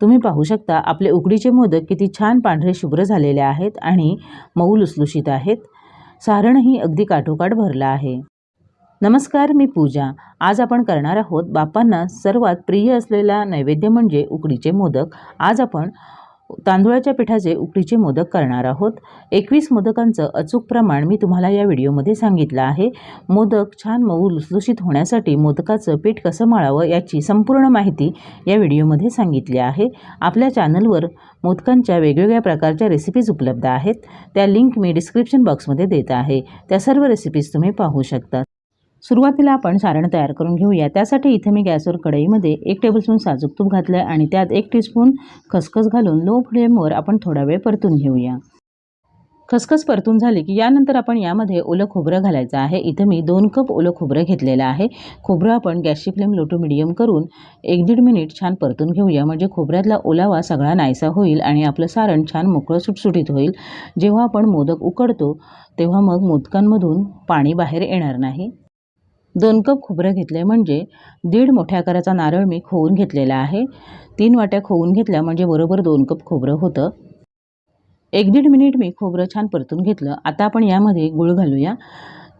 तुम्ही पाहू शकता आपले उकडीचे मोदक किती छान पांढरे शुभ्र झालेले आहेत आणि मऊ लुसलुशीत आहेत. सारणही अगदी काठोकाठ भरलं आहे. नमस्कार मी पूजा. आज आपण करणार आहोत बापांना सर्वात प्रिय असलेला नैवेद्य म्हणजे उकडीचे मोदक. आज आपण तांदुळाच्या पिठाचे उकडीचे मोदक करणार आहोत. एकवीस मोदकांचं अचूक प्रमाण मी तुम्हाला या व्हिडिओमध्ये सांगितलं आहे. मोदक छान मऊ लुसलुशीत होण्यासाठी मोदकाचं पीठ कसं मळावं याची संपूर्ण माहिती या व्हिडिओमध्ये सांगितली आहे. आपल्या चॅनलवर मोदकांच्या वेगवेगळ्या प्रकारच्या रेसिपीज उपलब्ध आहेत. त्या लिंक मी डिस्क्रिप्शन बॉक्समध्ये देत आहे. त्या सर्व रेसिपीज तुम्ही पाहू शकता. सुरुवातीला आपण सारण तयार करून घेऊया. त्यासाठी इथे मी गॅसवर कढईमध्ये एक टेबलस्पून साजूक तूप घातलं आहे आणि त्यात एक टीस्पून खसखस घालून लो फ्लेमवर आपण थोडा वेळ परतून घेऊया. खसखस परतून झाली की यानंतर आपण यामध्ये ओलं खोबरं घालायचं आहे. इथं मी दोन कप ओलं खोबरं घेतलेलं आहे. खोबरं आपण गॅसची फ्लेम लो टू मिडियम करून एक दीड मिनिट छान परतून घेऊया. म्हणजे खोबऱ्यातला ओलावा सगळा नाहीसा होईल आणि आपलं सारण छान मोकळं सुटसुटीत होईल. जेव्हा आपण मोदक उकडतो तेव्हा मग मोदकांमधून पाणी बाहेर येणार नाही. दोन कप खोबरं घेतलं म्हणजे दीड मोठ्या आकाराचा नारळ मी खोवून घेतलेला आहे. तीन वाट्या खोवून घेतल्या म्हणजे बरोबर दोन कप खोबरं होतं. एक दीड मिनिट मी खोबरं छान परतून घेतलं. आता आपण यामध्ये गूळ घालूया.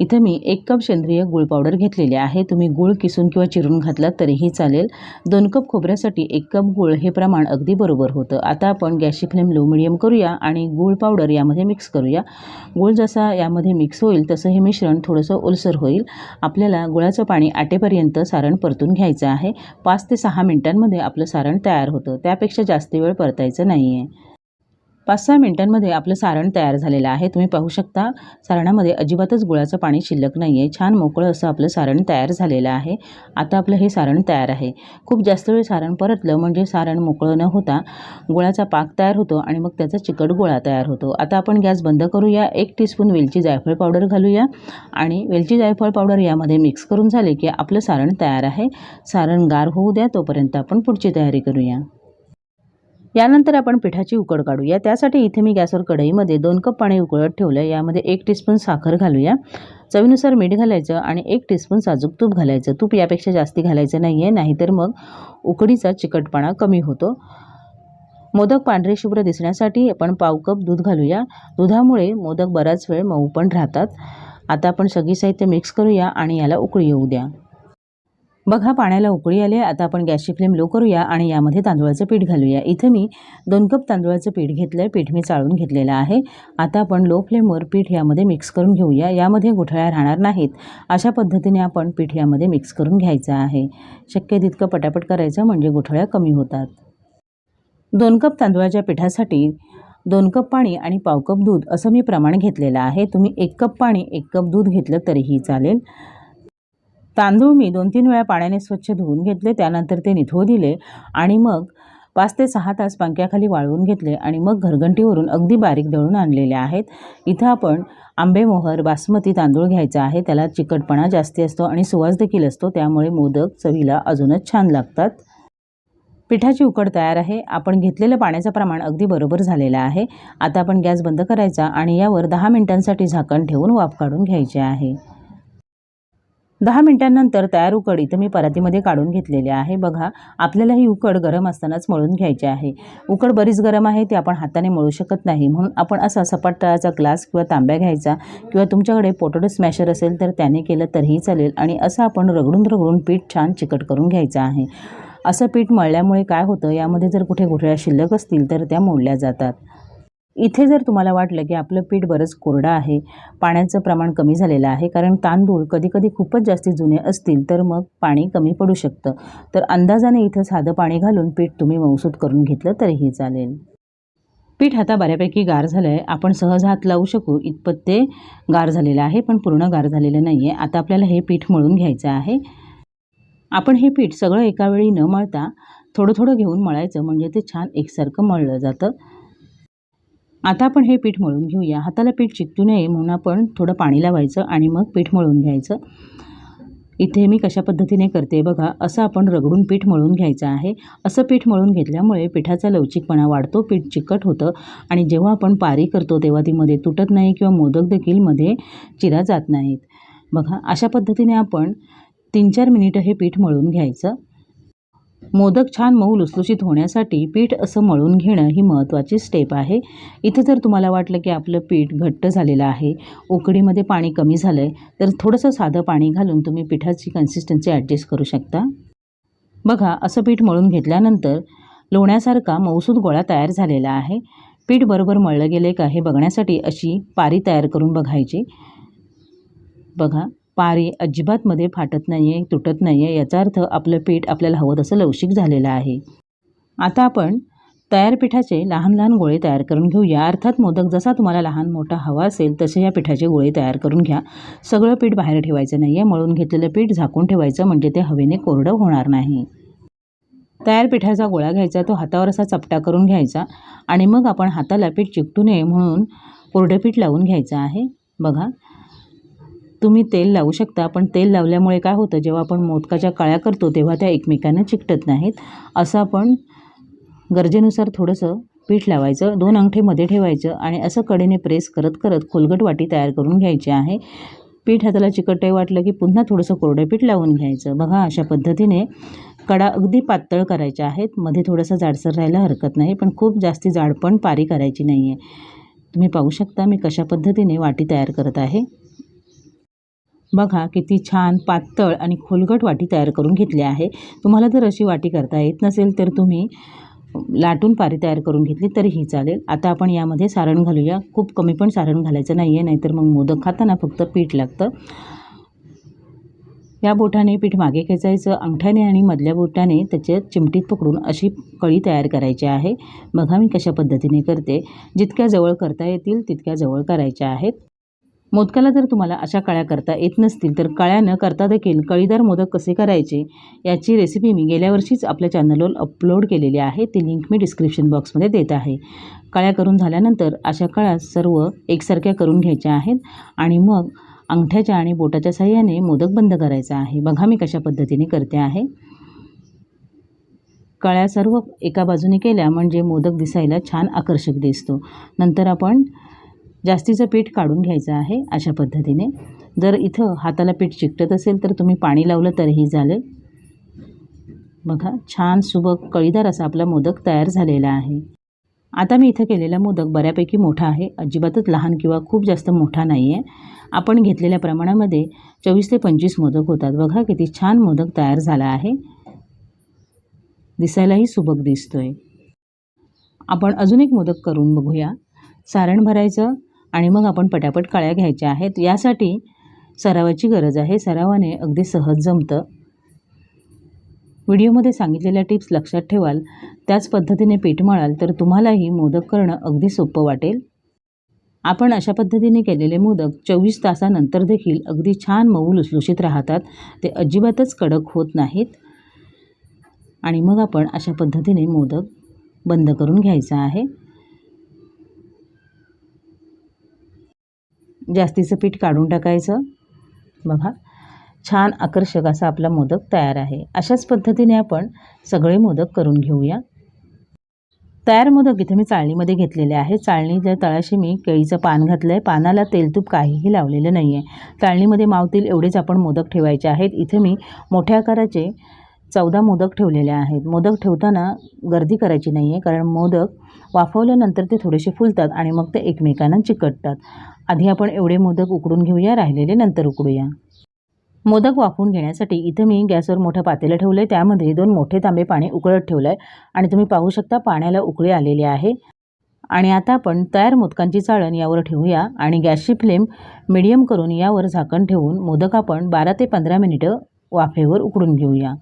इथं मी एक कप सेंद्रिय गूळ पावडर घेतलेली आहे. तुम्ही गूळ किसून किंवा चिरून घातलात तरीही चालेल. दोन कप खोबऱ्यासाठी एक कप गूळ हे प्रमाण अगदी बरोबर होतं. आता आपण गॅसची फ्लेम लो मिडियम करूया आणि गूळ पावडर यामध्ये मिक्स करूया. गूळ जसा यामध्ये मिक्स होईल तसं हे मिश्रण थोडंसं ओलसर होईल. आपल्याला गुळाचं पाणी आटेपर्यंत सारण परतून घ्यायचं आहे. पाच ते सहा मिनटांमध्ये आपलं सारण तयार होतं. त्यापेक्षा जास्त वेळ परतायचं नाही आहे पाच सहा मिनटांमध्ये आपलं सारण तयार झालेलं आहे. तुम्ही पाहू शकता सारणामध्ये अजिबातच गुळाचं पाणी शिल्लक नाही आहे छान मोकळं असं आपलं सारण तयार झालेलं आहे. आता आपलं हे सारण तयार आहे. खूप जास्त वेळ सारण परतलं म्हणजे सारण मोकळं न होता गुळाचा पाक तयार होतो आणि मग त्याचा चिकट गोळा तयार होतो. आता आपण गॅस बंद करूया. एक टीस्पून वेलची जायफळ पावडर घालूया आणि वेलची जायफळ पावडर यामध्ये मिक्स करून झाले की आपलं सारण तयार आहे. सारण गार होऊ द्या तोपर्यंत आपण पुढची तयारी करूया. यानंतर आपण पिठाची उकड काढूया. त्यासाठी इथे मी गॅसवर कढईमध्ये दोन कप पाणी उकळत ठेवलं यामध्ये एक टीस्पून साखर घालूया. चवीनुसार मीठ घालायचं आणि एक टीस्पून साजूक तूप घालायचं. तूप यापेक्षा जास्ती घालायचं नाही आहे नाहीतर मग उकडीचा चिकटपणा कमी होतो. मोदक पांढरे शुभ्र दिसण्यासाठी आपण पाव कप दूध घालूया. दुधामुळे मोदक बराच वेळ मऊ पण राहतात. आता आपण सगळी साहित्य मिक्स करूया आणि याला उकळी येऊ द्या. बघा पाण्याला उकळी आली आता आपण गॅसची फ्लेम लो करूया आणि यामध्ये तांदूळाचं पीठ घालूया. इथं मी दोन कप तांदूळाचं पीठ घेतलं आहे पीठ मी चाळून घेतलेलं आहे. आता आपण लो फ्लेमवर पीठ यामध्ये मिक्स करून घेऊया. यामध्ये गुठळ्या राहणार नाहीत. अशा पद्धतीने आपण पीठ यामध्ये मिक्स करून घ्यायचं आहे. शक्य तितकं पटापट करायचं म्हणजे गुठळ्या कमी होतात. दोन कप तांदूळाच्या पिठासाठी दोन कप पाणी आणि पाव कप दूध असं मी प्रमाण घेतलेलं आहे. तुम्ही एक कप पाणी एक कप दूध घेतलं तरीही चालेल. तांदूळ मी दोन तीन वेळा पाण्याने स्वच्छ धुवून घेतले त्यानंतर ते निथवू दिले आणि मग पाच ते सहा तास पंख्याखाली वाळवून घेतले आणि मग घरघंटीवरून अगदी बारीक दळून आणलेले आहेत. इथं आपण आंबेमोहर बासमती तांदूळ घ्यायचा आहे त्याला चिकटपणा जास्ती असतो आणि सुवास देखील असतो त्यामुळे मोदक चवीला अजूनच छान लागतात. पिठाची उकड तयार आहे. आपण घेतलेलं पाण्याचं प्रमाण अगदी बरोबर झालेलं आहे. आता आपण गॅस बंद करायचा आणि यावर दहा मिनटांसाठी झाकण ठेवून वाफ काढून घ्यायचे आहे. दहा मिनटांनंतर तयार उकड इथं मी परातीमध्ये काढून घेतलेली आहे. बघा आपल्याला ही उकड गरम असतानाच मळून घ्यायची आहे. उकड बरीच गरम आहे ती आपण हाताने मळू शकत नाही. म्हणून आपण असा सपाट तळाचा ग्लास किंवा तांब्या घ्यायचा किंवा तुमच्याकडे पोटॅटो स्मॅशर असेल तर त्याने केलं तरीही चालेल आणि असं आपण रगडून रगडून पीठ छान चिकट करून घ्यायचं आहे. असं पीठ मळल्यामुळे काय होतं? यामध्ये जर कुठे गुठळ्या शिल्लक असतील तर त्या मोडल्या जातात. इथे जर तुम्हाला वाटलं की आपलं पीठ बरंच कोरडं आहे पाण्याचं प्रमाण कमी झालेलं आहे कारण तांदूळ कधीकधी खूपच जास्ती जुने असतील तर मग पाणी कमी पडू शकतं. तर अंदाजाने इथं साधं पाणी घालून पीठ तुम्ही मौसूद करून घेतलं तरीही चालेल. पीठ आता बऱ्यापैकी गार झालं आहे आपण सहज हात लावू शकू. इतपत ते गार झालेलं आहे पण पूर्ण गार झालेलं नाही आहे आता आपल्याला हे पीठ मळून घ्यायचं आहे. आपण हे पीठ सगळं एका वेळी न मळता थोडं थोडं घेऊन मळायचं म्हणजे ते छान एकसारखं मळलं जातं. आता आपण हे पीठ मळून घेऊया. हाताला पीठ चिकटू नये म्हणून आपण थोडं पाणी लावायचं आणि मग पीठ मळून घ्यायचं. इथे मी कशा पद्धतीने करते बघा असं आपण रगडून पीठ मळून घ्यायचं आहे. असं पीठ मळून घेतल्यामुळे पिठाचा लवचिकपणा वाढतो पीठ चिकट होतं आणि जेव्हा आपण पारी करतो तेव्हा ती मध्ये तुटत नाही किंवा मोदक देखील मध्ये चिरा जात नाहीत. बघा अशा पद्धतीने आपण तीन चार मिनिटं हे पीठ मळून घ्यायचं. मोदक छान मऊ लुसलुशीत होण्यासाठी पीठ असं मळून घेणं ही महत्त्वाची स्टेप आहे. इथं जर तुम्हाला वाटलं की आपलं पीठ घट्ट झालेलं आहे उकडीमध्ये पाणी कमी झालं आहे तर थोडंसं साधं पाणी घालून तुम्ही पिठाची कन्सिस्टन्सी ॲडजस्ट करू शकता. बघा असं पीठ मळून घेतल्यानंतर लोण्यासारखा मऊसूद गोळा तयार झालेला आहे. पीठ बरोबर मळलं गेले का हे बघण्यासाठी अशी पारी तयार करून बघायची. बघा पारी अजिबातमध्ये फाटत नाही आहे तुटत नाही आहे याचा अर्थ आपलं पीठ आपल्याला हवं तसं लवचिक झालेलं आहे. आता आपण तयार पिठाचे लहान लहान गोळे तयार करून घेऊया. अर्थात मोदक जसा तुम्हाला लहान मोठा हवा असेल तसे या पिठाचे गोळे तयार करून घ्या. सगळं पीठ बाहेर ठेवायचं नाही आहे मळून घेतलेलं पीठ झाकून ठेवायचं म्हणजे ते हवेने कोरडं होणार नाही. तयार पिठाचा गोळा घ्यायचा तो हातावर असा चपटा करून घ्यायचा आणि मग आपण हाताला पीठ चिकटू नये म्हणून कोरडं पीठ लावून घ्यायचं आहे. बघा तुम्ही तेल लावू शकता पण तेल लावल्यामुळे काय होतं जेव्हा आपण मोदकाच्या काळ्या करतो तेव्हा त्या एकमेकांना चिकटत नाहीत. असं आपण गरजेनुसार थोडंसं पीठ लावायचं दोन अंगठेमध्ये ठेवायचं आणि असं कडेने प्रेस करत करत खोलगट वाटी तयार करून घ्यायची आहे. पीठ हाताला चिकटही वाटलं की पुन्हा थोडंसं कोरडं पीठ लावून घ्यायचं. बघा अशा पद्धतीने कडा अगदी पातळ करायच्या आहेत. मध्ये थोडंसं जाडसर राहायला हरकत नाही पण खूप जास्ती जाड पण पारी करायची नाही आहे तुम्ही पाहू शकता मी कशा पद्धतीने वाटी तयार करत आहे. बघा किती छान पातळ आणि खोलगट वाटी तयार करून घेतली आहे. तुम्हाला जर अशी वाटी करता येत नसेल तर तुम्ही लाटून पारी तयार करून घेतली तरीही चालेल. आता आपण यामध्ये सारण घालूया. खूप कमी पण सारण घालायचं नाही आहे नाहीतर मग मोदक खाताना फक्त पीठ लागतं. या बोटाने पीठ मागे खेचायचं. अंगठ्याने आणि मधल्या बोटाने त्याच्यात चिमटीत पकडून अशी कळी तयार करायची आहे. बघा मी कशा पद्धतीने करते. जितक्या जवळ करता येतील तितक्या जवळ करायच्या आहेत. मोदकाला जर तुम्हाला अशा कळ्या करता येत नसतील तर कळ्या न करता देखील कळीदार मोदक कसे करायचे याची रेसिपी मी गेल्या वर्षीच आपल्या चॅनलवर अपलोड केलेली आहे. ती लिंक मी डिस्क्रिप्शन बॉक्समध्ये देत आहे. कळ्या करून झाल्यानंतर अशा काळ्या सर्व एकसारख्या करून घ्यायच्या आहेत आणि मग अंगठ्याच्या आणि बोटाच्या साह्याने मोदक बंद करायचा आहे. बघा मी कशा पद्धतीने करते आहे. कळ्या सर्व एका बाजूने केल्या म्हणजे मोदक दिसायला छान आकर्षक दिसतो. नंतर आपण जास्तीचं पीठ काढून घ्यायचं आहे अशा पद्धतीने. जर इथं हाताला पीठ चिकटत असेल तर तुम्ही पाणी लावलं तरीही चालेल. बघा छान सुबक कळीदार असा आपला मोदक तयार झालेला आहे. आता मी इथं केलेला मोदक बऱ्यापैकी मोठा आहे. अजिबातच लहान किंवा खूप जास्त मोठा नाही आहे आपण घेतलेल्या प्रमाणामध्ये चोवीस ते पंचवीस मोदक होतात. बघा किती छान मोदक तयार झाला आहे. दिसायलाही सुबक दिसतोय. आपण अजून एक मोदक करून बघूया. सारण भरायचं आणि मग आपण पटापट काळ्या घ्यायच्या आहेत. यासाठी सरावाची गरज आहे. सरावाने अगदी सहज जमतं. व्हिडिओमध्ये सांगितलेल्या टिप्स लक्षात ठेवाल. त्याच पद्धतीने पीठ मळाल तर तुम्हालाही मोदक करणं अगदी सोपं वाटेल. आपण अशा पद्धतीने केलेले मोदक चोवीस तासानंतर देखील अगदी छान मऊ लुसलुशीत राहतात. ते अजिबातच कडक होत नाहीत. आणि मग आपण अशा पद्धतीने मोदक बंद करून घ्यायचा आहे. जास्तीचं पीठ काढून टाकायचं. बघा. छान आकर्षक असा आपला मोदक तयार आहे. अशाच पद्धतीने आपण सगळे मोदक करून घेऊया. तयार मोदक इथे मी चाळणीमध्ये घेतलेले आहे चाळणीच्या तळाशी मी केळीचं पान घातलं आहे पानाला तेलतूप काहीही लावलेलं नाही आहे चाळणीमध्ये मावतील एवढेच आपण मोदक ठेवायचे आहेत. इथे मी मोठ्या आकाराचे चौदा मोदक ठेवलेले आहेत. मोदक ठेवताना गर्दी करायची नाही आहे कारण मोदक वाफवल्यानंतर ते थोडेसे फुलतात आणि मग ते एकमेकांना चिकटतात. आधी आपण एवढे मोदक उकडून घेऊया राहिलेले नंतर उकडूया. मोदक वाफवून घेण्यासाठी इथं मी गॅसवर मोठं पातेलं ठेवलं आहे त्यामध्ये दोन मोठे तांबे पाणी उकळत ठेवलं आहे आणि तुम्ही पाहू शकता पाण्याला उकळी आलेली आहे. आणि आता आपण तयार मोदकांची चाळण यावर ठेवूया आणि गॅसची फ्लेम मिडियम करून यावर झाकण ठेवून मोदक आपण बारा ते पंधरा मिनिटं वाफेवर उकडून घेऊया.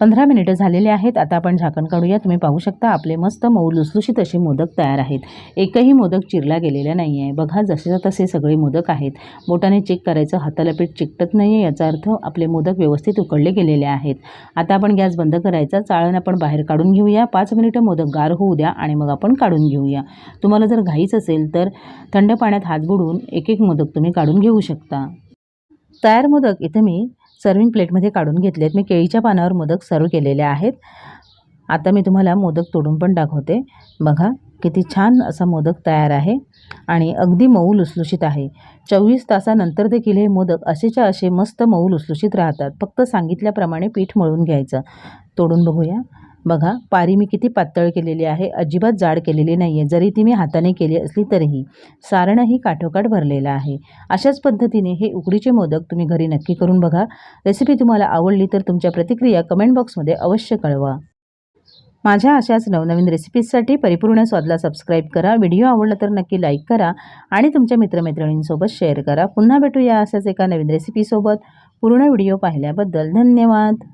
पंधरा मिनिटं झालेले आहेत. आता आपण झाकण काढूया. तुम्ही पाहू शकता आपले मस्त मऊ लुसलुशीत असे मोदक तयार आहेत. एकही मोदक चिरला गेलेला नाही आहे बघा जसे तसे सगळे मोदक आहेत बोटाने चेक करायचं हाताला पीठ चिकटत नाही आहे याचा अर्थ आपले मोदक व्यवस्थित उकडले गेलेले आहेत. आता आपण गॅस बंद करायचा. चाळण आपण बाहेर काढून घेऊया. पाच मिनिटं मोदक गार होऊ द्या आणि मग आपण काढून घेऊया. तुम्हाला जर घाईच असेल तर थंड पाण्यात हात बुडून एक एक मोदक तुम्ही काढून घेऊ शकता. तयार मोदक इथे मी सर्विंग प्लेटमध्ये काढून घेतलेत. मी केळीच्या पानावर मोदक सर्व केलेले आहेत. आता मी तुम्हाला मोदक तोडून पण दाखवते. बघा किती छान असा मोदक तयार आहे आणि अगदी मऊ लुसलुशीत आहे. चोवीस तासानंतर देखील हे मोदक असेच्या असे मस्त मऊ लुसलुशीत राहतात. फक्त सांगितल्याप्रमाणे पीठ मळून घ्यायचं. तोडून बघूया. बघा पारी मी किती पातळ केलेली आहे अजिबात जाड केलेली नाही आहे जरी ती मी हाताने केली असली तरीही. सारणही काठोकाठ भरलेलं आहे. अशाच पद्धतीने हे उकडीचे मोदक तुम्ही घरी नक्की करून बघा. रेसिपी तुम्हाला आवडली तर तुमच्या प्रतिक्रिया कमेंट बॉक्समध्ये अवश्य कळवा. माझ्या अशाच नवनवीन रेसिपीजसाठी परिपूर्ण स्वादला सबस्क्राईब करा व्हिडिओ आवडला तर नक्की लाईक करा आणि तुमच्या मित्रमैत्रिणींसोबत शेअर करा. पुन्हा भेटूया अशाच एका नवीन रेसिपीसोबत. पूर्ण व्हिडिओ पाहिल्याबद्दल धन्यवाद.